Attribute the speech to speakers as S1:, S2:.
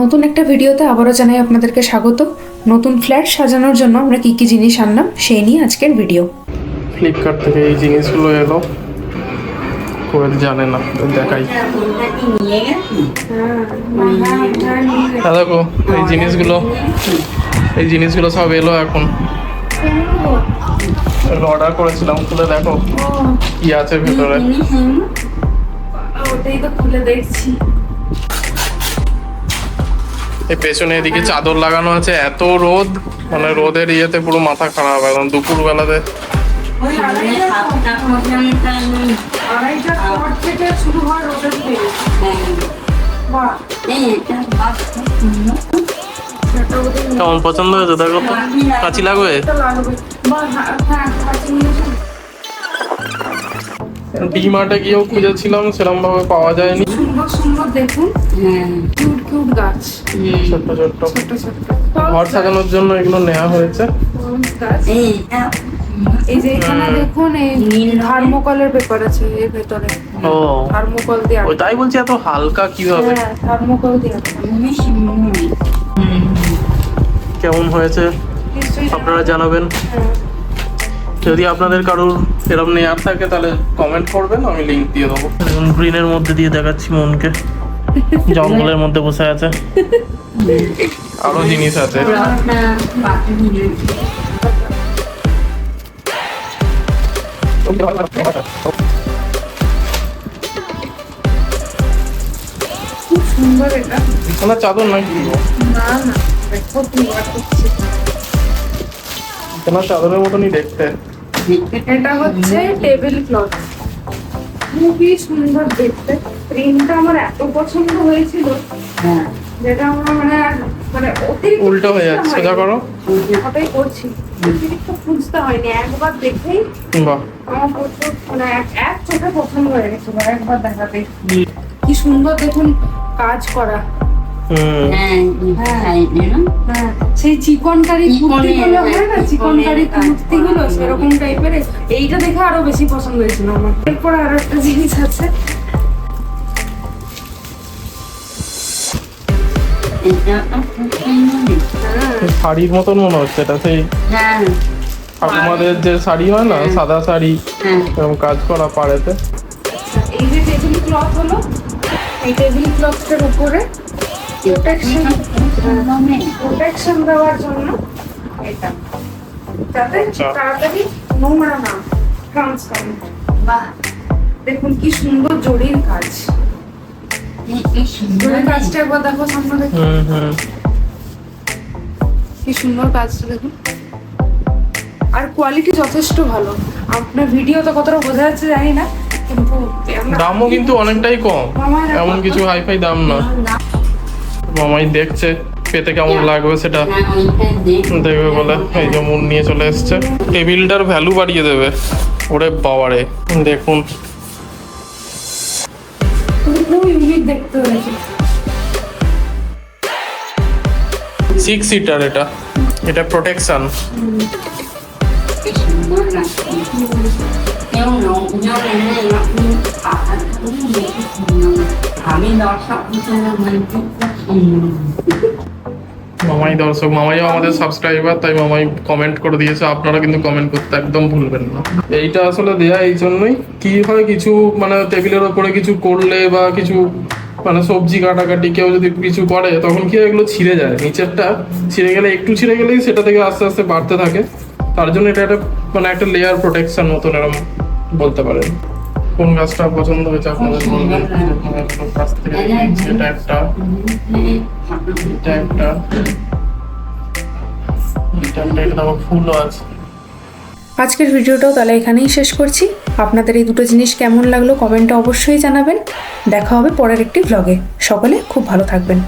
S1: নতুন একটা ভিডিওতে আবারও জানাই আপনাদেরকে স্বাগত। নতুন ফ্ল্যাট সাজানোর জন্য আমরা কী কী জিনিস আনলাম সেই নিয়ে আজকের ভিডিও।
S2: ফ্লিপকার্ট থেকে এই জিনিসগুলো এলো। কোয়েল জানে না দেখাই। হ্যাঁ দেখো এই জিনিসগুলো এই জিনিসগুলো সব এলো এখন। অর্ডার করেছিলাম খুলে দেখো কি আছে ভেতরে।
S1: ওটাই তো খুলে দেখছি।
S2: পেছনে এদিকে চাদর লাগানো আছে, এত রোদ। মানে রোদের ইয়েতে পুরো মাথা খারাপ এখন দুপুর বেলাতে কেমন পছন্দ হয়েছে? দেখো তো। কাঁচি লাগবে?
S1: এটা লাগবে বাহ হ্যাঁ হ্যাঁ কাছে নিয়ে এসো।
S2: ডি মার্টে গিয়েও খুঁজেছিলাম সেরকম ভাবে পাওয়া যায়নি।
S1: সুন্দর সুন্দর দেখুন। কিউট কিউট গাছ।
S2: ছোট্ট ছোট্ট।
S1: ছোট ছোট
S2: ঘর সাজানোর জন্য এগুলো নেওয়া হয়েছে।
S1: গাছ। এই যে এখানে দেখুন এই থার্মোকলের পেপার আছে এর ভেতরে।
S2: ও।
S1: থার্মোকল দিয়ে
S2: ওই তাই বলছি এত হালকা কীভাবে?
S1: হ্যাঁ থার্মোকল দিয়ে
S2: কেমন হয়েছে? আপনারা জানাবেন।
S1: হ্যাঁ।
S2: যদি আপনাদের কারোর এরকম নেয়ার থাকে তাহলে কমেন্ট করবেন আমি লিংক দিয়ে দেবো। গ্রিনের মধ্যে দিয়ে দেখাচ্ছি মনকে। জঙ্গলের মধ্যে বসে আছে। আরও জিনিস আছে। চাদর নাকি?
S1: না দেখো
S2: চাদরের মতনই দেখতে।
S1: এটা হচ্ছে টেবিল ক্লথ খুবই সুন্দর দেখতে। প্রিন্টটা আমার এত পছন্দ হয়েছিল হ্যাঁ। যেটা আমার মানে মানে অতিরিক্ত
S2: উল্টো হয়ে যাচ্ছে সোজা করো
S1: হয়নি। ওটাই করছি? অতিরিক্ত খুঁজতে হয়নি। একবার দেখেই
S2: বাহ।
S1: আমার প্রচুর মানে এক- এক চোখে পছন্দ হয়ে গেছিল একবার দেখাতে। কি সুন্দর দেখুন কাজ করা।
S2: হুম।
S1: হ্যাঁ। সেই চিকনকারি কুর্তিগুলো হয় না? চিকনকারি কুর্তিগুলো সেরকম টাইপের এইটা দেখে আরও বেশি পছন্দ হয়েছিল আমার। এরপর আরও একটা জিনিস আছে। হ্যাঁ।
S2: শাড়ির মতন মনে হচ্ছে এটা সেই ঠাকুমাদের যে শাড়ি হয় না সাদা শাড়ি এরকম কাজ করা পাড়েতে।
S1: এই যে টেবিল ক্লথ হলো এই টেবিল ক্লথটার উপরে প্রোটেকশন প্রোটেকশন দেওয়ার জন্য এটা। যাতে
S2: আচ্ছা।
S1: তাড়াতাড়ি নোংরা না ট্রান্সপারেন্ট দেখুন কি সুন্দর জরির কাজ। জরির কাজটা একবার দেখো সামনে দেখো। কি সুন্দর কাজটা দেখুন। আর কোয়ালিটি যথেষ্ট ভালো। আপনার ভিডিওতে কতটা বোঝা যাচ্ছে জানি না কিন্তু
S2: দামও কিন্তু অনেকটাই কম। এমন কিছু হাইফাই দাম না। মামাই দেখছে, পেতে কেমন লাগবে সেটা দেখবে বলে এই যে মন নিয়ে চলে এসছে। টেবিলটার ভ্যালু বাড়িয়ে দেবে। ওরে বাবারে, দেখুন। সিক্স সিটার এটা। এটা প্রোটেকশন মামাই দর্শক, মামাইও আমাদের সাবস্ক্রাইবার তাই মামাই কমেন্ট করে দিয়েছে, আপনারা কিন্তু কমেন্ট করতে একদম ভুলবেন না। এইটা আসলে দেয়া এই জন্যই। কি হয়, কিছু মানে টেবিলের ওপরে কিছু করলে বা কিছু মানে সবজি কাটাকাটি, কেউ যদি কিছু করে, তখন কি এগুলো ছিঁড়ে যায়। নিচেরটা ছিঁড়ে গেলে, একটু ছিঁড়ে গেলেই সেটা থেকে আস্তে আস্তে বাড়তে থাকে। তার জন্য এটা একটা মানে একটা লেয়ার প্রোটেকশন মতন এরকম বলতে পারেন। কোন গাছটা পছন্দ হয়েছে আপনাদের এটা একটা। ফুলও আছে।
S1: আজকের ভিডিওটাও তাহলে এখানেই শেষ করছি। আপনাদের এই দুটো জিনিস কেমন লাগল কমেন্টে অবশ্যই জানাবেন। দেখা হবে পরের একটি ভ্লগে সকলে খুব ভালো থাকবেন।